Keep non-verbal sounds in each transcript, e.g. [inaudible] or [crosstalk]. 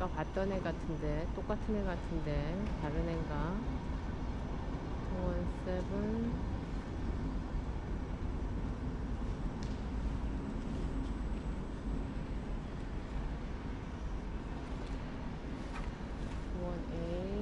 아까 봤던 애 같은데 똑같은 애 같은데 다른 애인가? 원 세븐 원 에이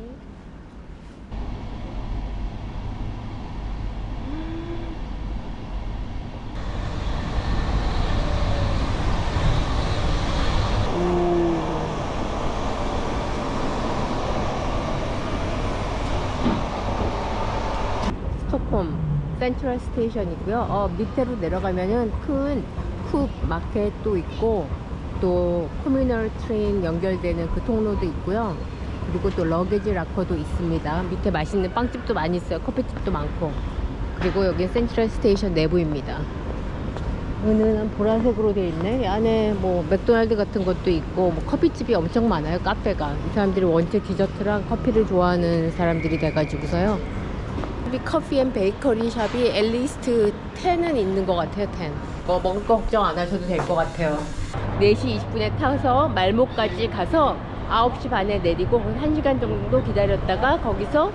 스톡홈 센트럴 스테이션이고요. 어, 밑으로 내려가면은 큰 쿱 마켓도 있고 또 커뮤널 트레인 연결되는 그 통로도 있고요. 그리고 또 러게지 락커도 있습니다. 밑에 맛있는 빵집도 많이 있어요. 커피집도 많고. 그리고 여기 센트럴 스테이션 내부입니다. 은은한 보라색으로 되어 있네. 이 안에 뭐 맥도날드 같은 것도 있고 뭐 커피집이 엄청 많아요. 카페가. 이 사람들이 원체 디저트랑 커피를 좋아하는 사람들이 돼가지고서요. 이 커피 앤 베이커리 샵이 앨리스트 10은 있는 것 같아요. 10. 뭐 먹을 거 걱정 안 하셔도 될 것 같아요. 4시 20분에 타서 말목까지 가서 9시 반에 내리고 1시간 정도 기다렸다가 거기서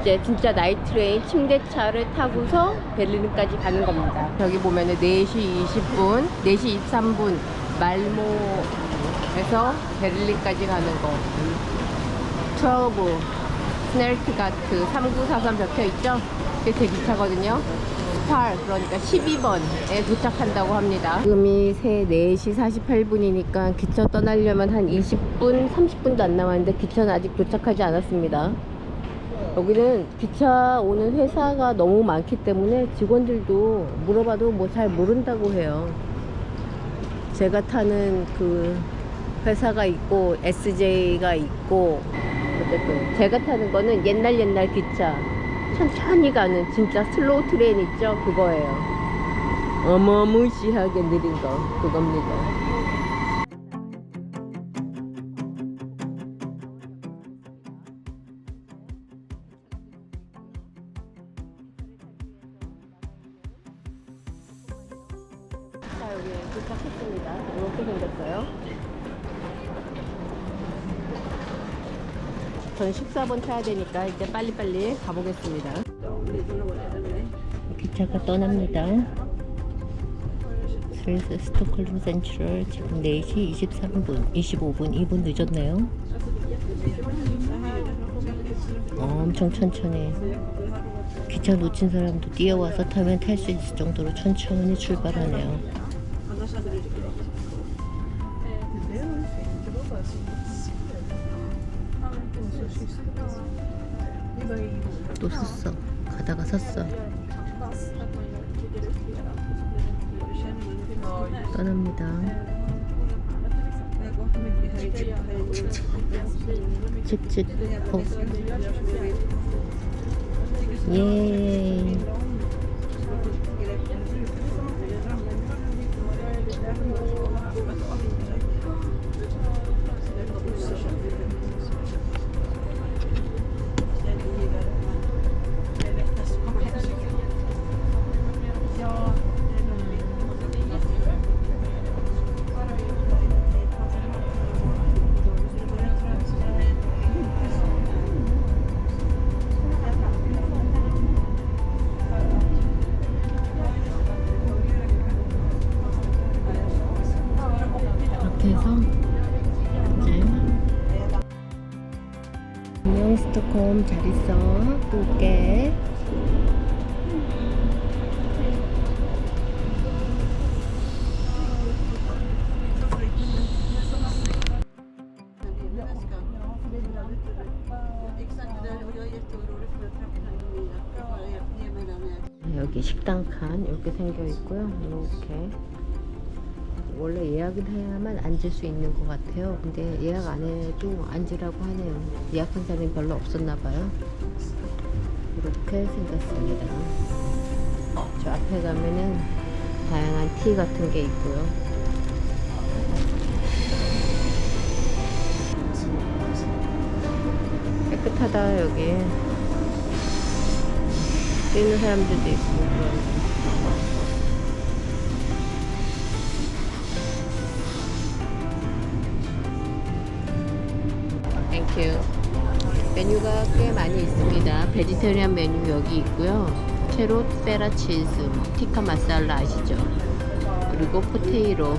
이제 진짜 나이트 트레인 침대차를 타고서 베를린까지 가는 겁니다. 여기 보면은 4시 20분, 4시 23분 말모에서 베를린까지 가는 거. 트러블, 스넬트가트 3943 적혀 있죠? 그게 제 기차거든요. 18, 그러니까 12번에 도착한다고 합니다. 지금이 새 4시 48분이니까 기차 떠나려면 한 20분, 30분도 안 남았는데 기차는 아직 도착하지 않았습니다. 여기는 기차 오는 회사가 너무 많기 때문에 직원들도 물어봐도 뭐 잘 모른다고 해요. 제가 타는 그 회사가 있고 SJ가 있고 어쨌든 제가 타는 거는 옛날 옛날 기차. 천천히 가는 진짜 슬로우 트레인 있죠? 그거예요. 어마무시하게 느린 거 그겁니다 전 14번 타야 되니까 이제 빨리빨리 가보겠습니다. 기차가 떠납니다. 스위스 스톡홀름 센트럴 지금 4시 23분, 25분, 2분 늦었네요. 엄청 천천히 기차 놓친 사람도 뛰어와서 타면 탈 수 있을 정도로 천천히 출발하네요. 또 섰어. 가다가 섰어. 떠납니다. 칙칙. 어. 예. 이렇 스톡홈 잘 있어. 또 올게. 여기 식당 칸 이렇게 생겨 있고요. 이렇게 원래 예약을 해야만 앉을 수 있는 것 같아요. 근데 예약 안 해도 앉으라고 하네요. 예약한 사람이 별로 없었나 봐요. 이렇게 생겼습니다. 저 앞에 가면은 다양한 티 같은 게 있고요. 깨끗하다 여기. 뛰는 사람들도 있고. 메뉴가 꽤 많이 있습니다. 베지테리안 메뉴 여기 있고요. 캐롯, 페라 치즈, 티카 마살라 아시죠? 그리고 포테이로,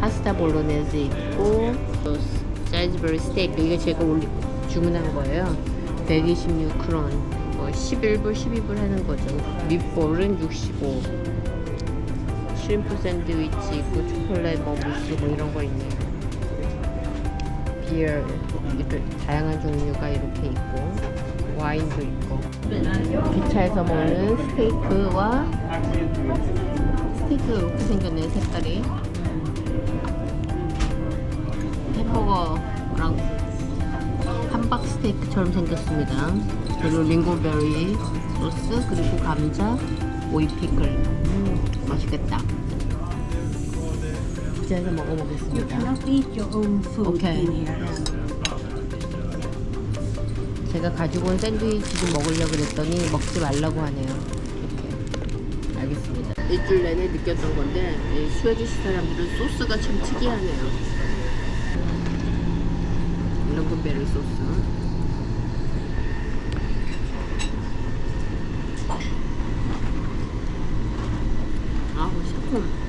파스타 볼로네즈 있고 또 사이즈버리 스테이크 이게 제가 올리, 주문한 거예요. 126크론 뭐 11불 12불 하는 거죠. 밑볼은 65 슈림프 샌드위치 있고 초콜릿 뭐 무스 뭐 이런 거 있네요. 비어 이렇게 다양한 종류가 이렇게 있고 와인도 있고. 기차에서 먹는 스테이크와 스테이크 이렇게 생겼네 색깔이. 햄버거랑 함박 스테이크처럼 생겼습니다. 그리고 링고베리 소스 그리고 감자 오이 피클. 음, 맛있겠다. 기차에서 You 먹어보겠습니다. Cannot eat your own food Okay. in here. 제가 가지고 온 샌드위치 좀 먹으려고 그랬더니 먹지 말라고 하네요. 이렇게. 알겠습니다. 일주일 내내 느꼈던 건데 이 스웨디시 사람들은 소스가 참 특이하네요. 런근베리 소스. 아우 새콤.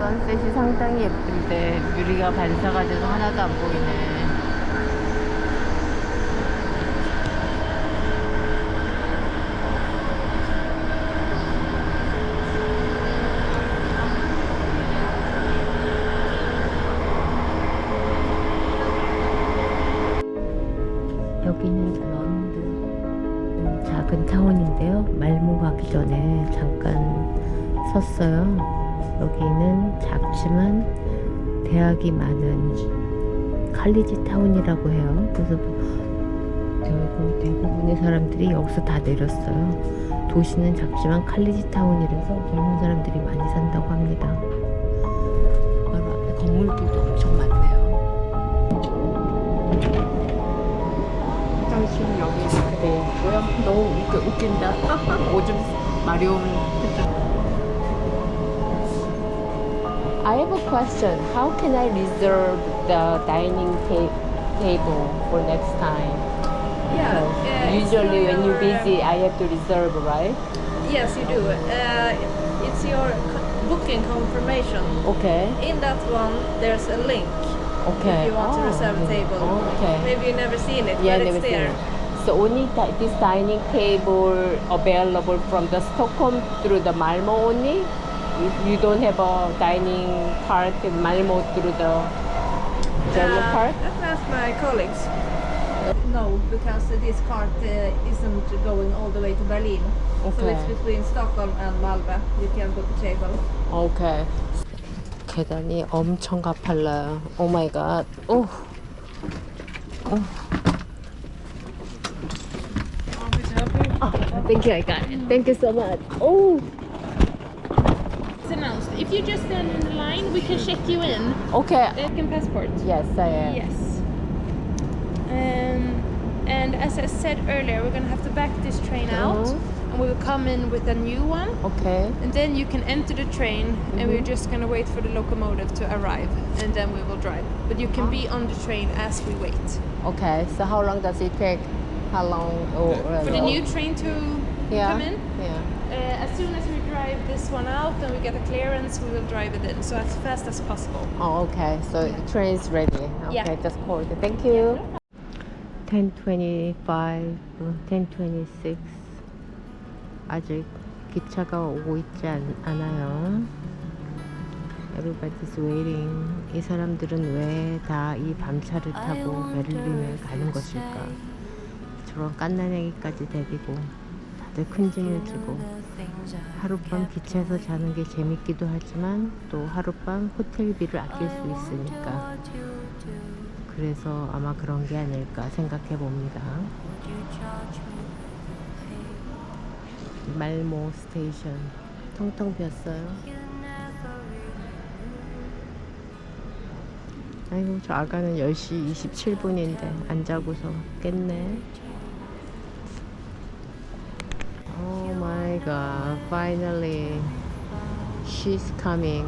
선셋이 상당히 유리가 반사가 돼서 하나도 안 보이네. 여기는 런든 작은 타운인데요. 말모 가기 전에 잠깐 섰어요. 여기는 작지만 대학이 많은 칼리지 타운이라고 해요. 그래서 대부분, 대부분의 사람들이 여기서 다 내렸어요. 도시는 작지만 칼리지 타운이라서 젊은 사람들이 많이 산다고 합니다. 바로 앞에 건물들도 엄청 많네요. 화장실은 여기 이렇게 돼 있고요. 너무 이렇게 웃긴다. [laughs] 오줌 마려운 I have a question. How can I reserve the dining ta- table for next time? Yeah, uh, usually when you're busy, I have to reserve, right? Yes, you do. Uh, it's your booking confirmation. Okay. In that one, there's a link Okay. if you want to Oh, reserve a table. Okay. Maybe you've never seen it, Yeah, but never it's there. it. So only this dining table available from the Stockholm through the Malmo only You, you don't have a dining part in Malmo through the German Uh, part. I can ask my colleagues. No, because this cart uh, isn't going all the way to Berlin. So Okay. it's between Stockholm and Malmö. You can book a table. 오케이. 계단이 엄청 가팔라요. 오 마이 갓. 오. 오. 아, thank you, I got it. Thank you so much. 오. announced. If you just stand in the line, we can check you in. Okay. Uh, American passport. Yes, I am. Yes. Um, and as I said earlier, we're gonna have to back this train mm -hmm. out, and we will come in with a new one. Okay. And then you can enter the train, mm -hmm. and we're mm-hmm. just gonna wait for the locomotive to arrive, and then we will drive. But you can uh-huh. be on the train as we wait. Okay. So how long does it take? How long? For the new train to yeah. come in? Yeah. Uh, as soon as we drive this one out and we get a clearance, we will drive it in. So as fast as possible. Oh, okay. So the train is ready. Okay, Yeah. just call it. Thank you. 10:25, 10:26. 아직 기차가 오고 있지 않, 않아요. Everybody's waiting. 이 사람들은 왜 다 이 밤차를 타고 베를린을 가는 것일까? 저런 깐난애기까지 데리고 다들 큰 짐을 지고 하룻밤 기차에서 자는 게 재밌기도 하지만 또 하룻밤 호텔비를 아낄 수 있으니까 그래서 아마 그런 게 아닐까 생각해 봅니다. 말모 스테이션 텅텅 비었어요. 아이고 저 아가는 10시 27분인데 안 자고서 깼네. Oh my god, finally she's coming.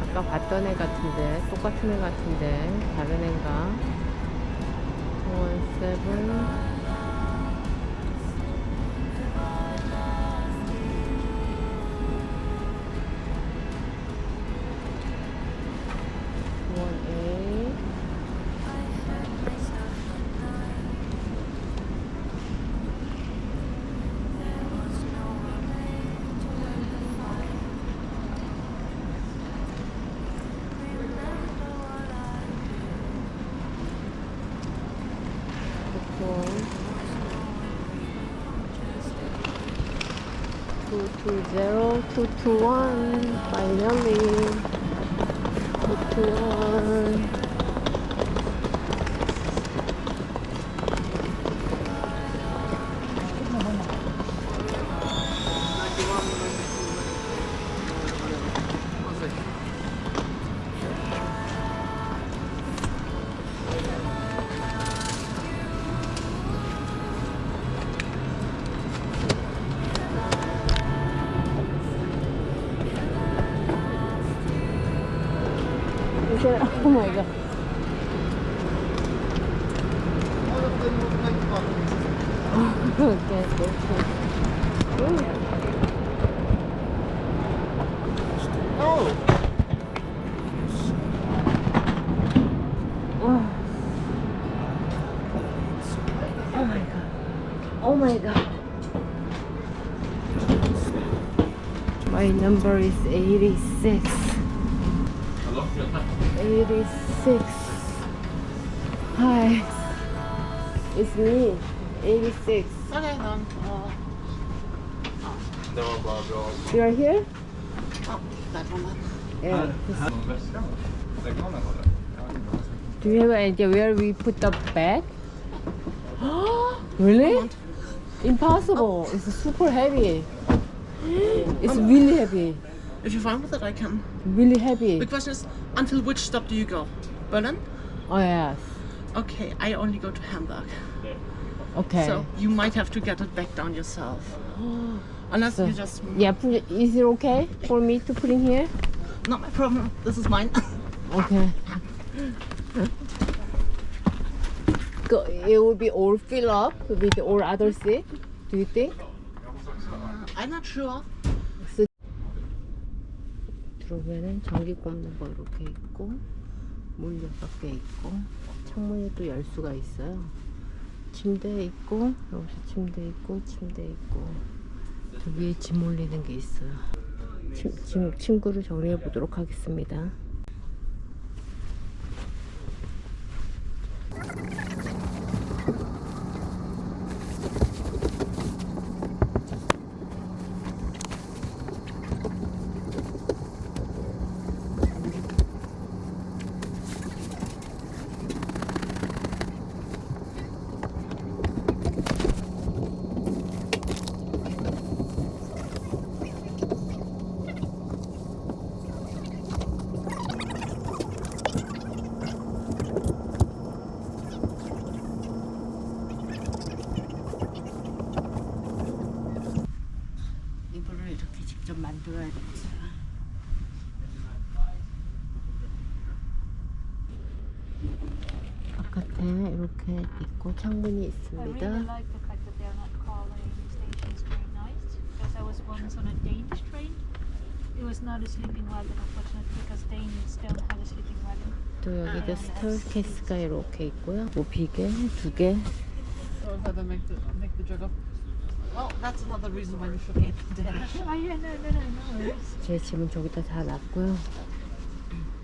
아까 봤던 애 같은데, 똑같은 애 같은데, 다른 애인가? 1, 7. 20221 finally. 221 Oh my god. okay. Oh. Oh my god. Oh my god. My number is 86. 86. It's me. 86. Okay, then. Uh, You are here? oh, that one. Yeah. Do you have an idea where we put the bag? [gasps] really? Impossible. It's super heavy. [gasps] It's really heavy. If you're fine with it, I can. Really heavy. The question is, until which stop do you go? Berlin? Oh yes. Okay, I only go to Hamburg. Okay. So you might have to get it back down yourself. [gasps] Unless So- you just. yeah, put, is it okay for me to put in here? Not my problem. This is mine. [laughs] Okay. Go- It will be all fill up with all other seat. Do you think? I'm not sure. 들어오면은 전기 꼽는 거 이렇게 있고 문 여섯 개 있고 창문에 또 열 수가 있어요. 침대 있고 여기서 침대 있고 침대 있고 저 위에 짐 올리는 게 있어요. 침, 침, 침구를 정리해 보도록 하겠습니다. 또 여기도 스테어케이스가 이렇게 있고요. 뭐 비계 두 개. Or whether make the make the jug up. Well, that's another reason why you should hate the Danish. Oh yeah, no, no, no, no worries. 제 짐은 저기다 다 놨고요.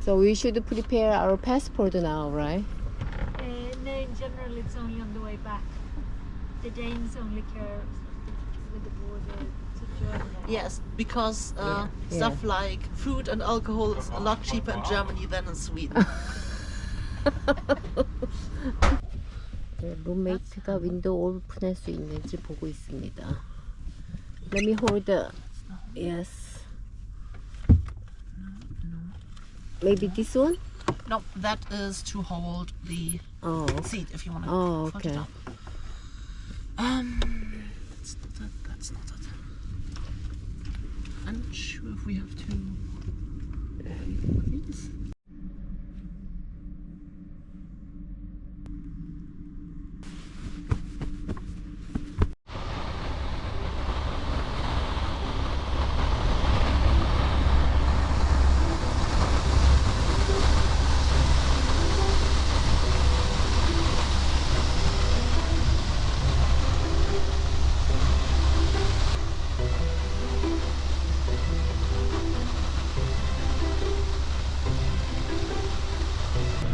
So we should prepare our passport now, right? Uh, no, in general, it's only on the way back. The Danes only care with the border to Germany. Yes, because uh, Yeah. stuff like food and alcohol is a lot cheaper in Germany than in Sweden. [laughs] 네, 룸메이트가 윈도우 오픈할 수 있는지 보고 있습니다. Let me hold the yes. Maybe this one? No, that is to hold the Oh, seat if you want to Oh, fold okay. it up. Um, that's not it. That's not it. I'm not sure if we have to.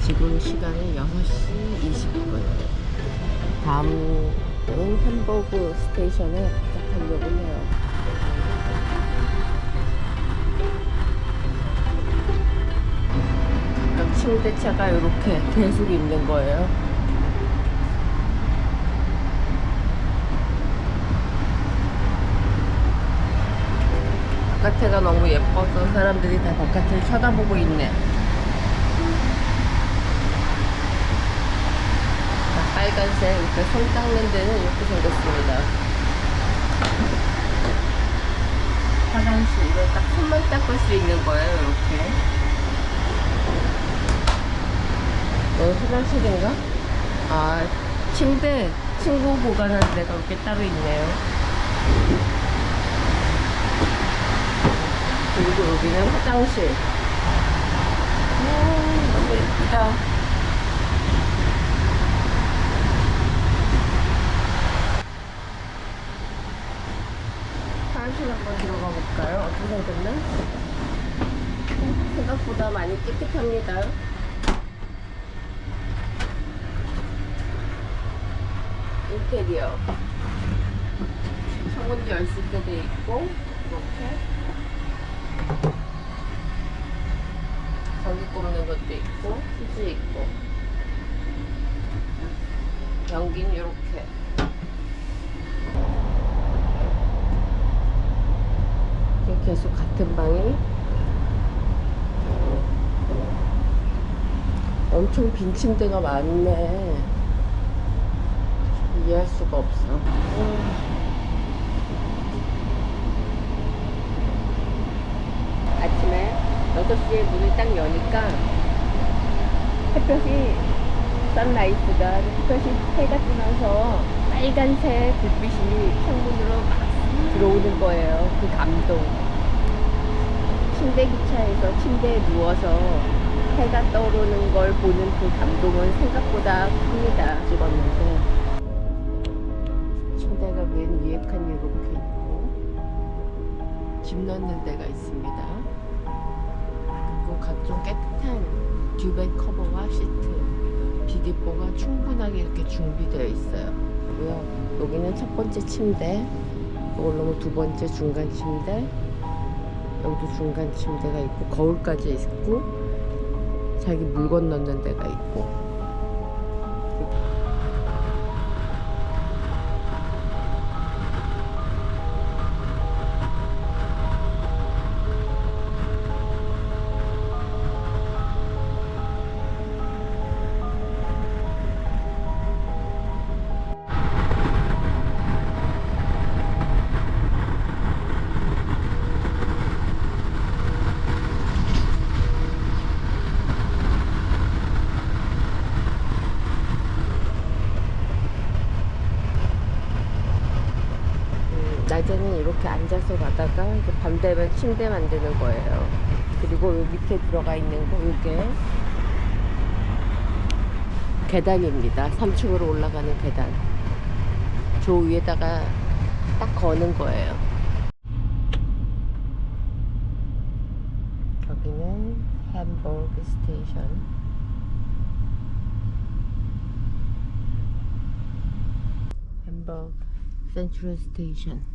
지금 시간은 6시 20분. 다음은 햄버그 스테이션에 도착하려고 해요. 각각 침대차가 이렇게 계속 있는 거예요. 바깥에가 너무 예뻐서 사람들이 다 바깥을 쳐다보고 있네. 빨간색 이렇게 손 닦는 데는 이렇게 생겼습니다. 화장실 이거 딱 손만 닦을 수 있는 거예요 이렇게. 어 화장실인가? 아 침대 친구 보관하는 데가 이렇게 따로 있네요. 그리고 여기는 화장실. 오, 너무 예쁘다. 한번 들어가 볼까요? 어떻게 생겼나? 어, 생각보다 많이 깨끗합니다. 인테리어. 창문 열수 있게 돼 있고, 이렇게. 전기 꼽는 것도 있고, 휴지 있고. 변기는 이렇게. 이게 계속 같은 방이 엄청 빈 침대가 많네 이해할 수가 없어 아침에 6시에 문을 딱 여니까 햇볕이 선라이트가 햇볕이 해가 뜨면서 빨간색 불빛이 창문으로 막 들어오는 거예요. 그 감동. 침대 기차에서 침대에 누워서 해가 떠오르는 걸 보는 그 감동은 생각보다 큽니다. 찍었는데 침대가 맨 위에 칸 이렇게 있고 짐 넣는 데가 있습니다. 그리고 각종 깨끗한 듀벤 커버와 시트, 비디보가 충분하게 이렇게 준비되어 있어요. 여기는 첫 번째 침대, 이걸 놓으면 두 번째 중간 침대, 여기도 중간 침대가 있고 거울까지 있고 자기 물건 넣는 데가 있고 음, 낮에는 이렇게 앉아서 가다가 밤 되면 침대 만드는 거예요. 그리고 요 밑에 들어가 있는 거 이게 계단입니다. 3층으로 올라가는 계단. 저 위에다가 딱 거는 거예요. 여기는 햄버그 스테이션. 햄버그 센트럴 스테이션.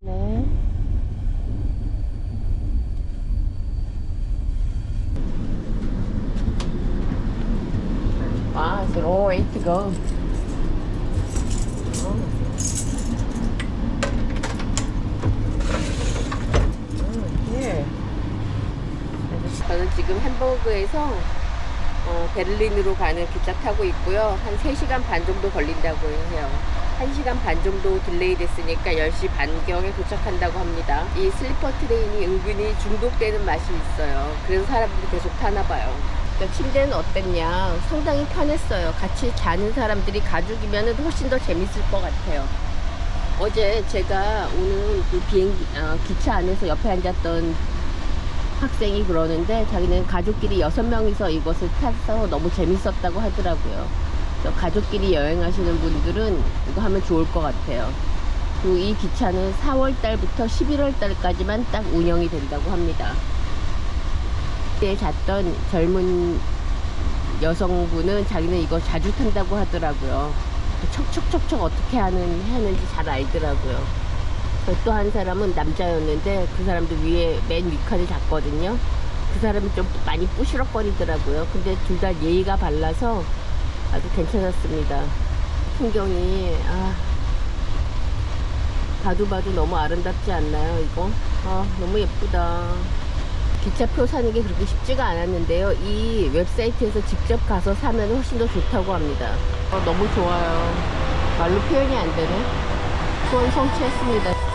네. 와, 이거. 예. 저는 지금 햄버그에서 어, 베를린으로 가는 기차 타고 있고요. 한 3시간 반 정도 걸린다고 해요. 1시간 반 정도 딜레이 됐으니까 10시 반경에 도착한다고 합니다. 이 슬리퍼 트레인이 은근히 중독되는 맛이 있어요. 그래서 사람들이 계속 타나 봐요. 그러니까 침대는 어땠냐? 상당히 편했어요. 같이 자는 사람들이 가족이면 훨씬 더 재밌을 것 같아요. 어제 제가 오는 그 비행기, 아, 기차 안에서 옆에 앉았던 학생이 그러는데 자기는 가족끼리 여섯 명이서 이것을 타서 너무 재밌었다고 하더라고요. 가족끼리 여행하시는 분들은 이거 하면 좋을 것 같아요. 그리고 이 기차는 4월 달부터 11월 달까지만 딱 운영이 된다고 합니다. 그때 잤던 젊은 여성분은 자기는 이거 자주 탄다고 하더라고요. 척척척척 어떻게 하는, 하는지 잘 알더라고요. 또 한 사람은 남자였는데 그 사람도 위에 맨 위칸에 잤거든요. 그 사람이 좀 많이 뿌시럭거리더라고요. 근데 둘 다 예의가 발라서 아주 괜찮았습니다. 풍경이 아 봐도 봐도 너무 아름답지 않나요 이거? 아 너무 예쁘다. 기차표 사는 게 그렇게 쉽지가 않았는데요. 이 웹사이트에서 직접 가서 사면 훨씬 더 좋다고 합니다. 어, 너무 좋아요. 말로 표현이 안 되네. 소원 성취했습니다.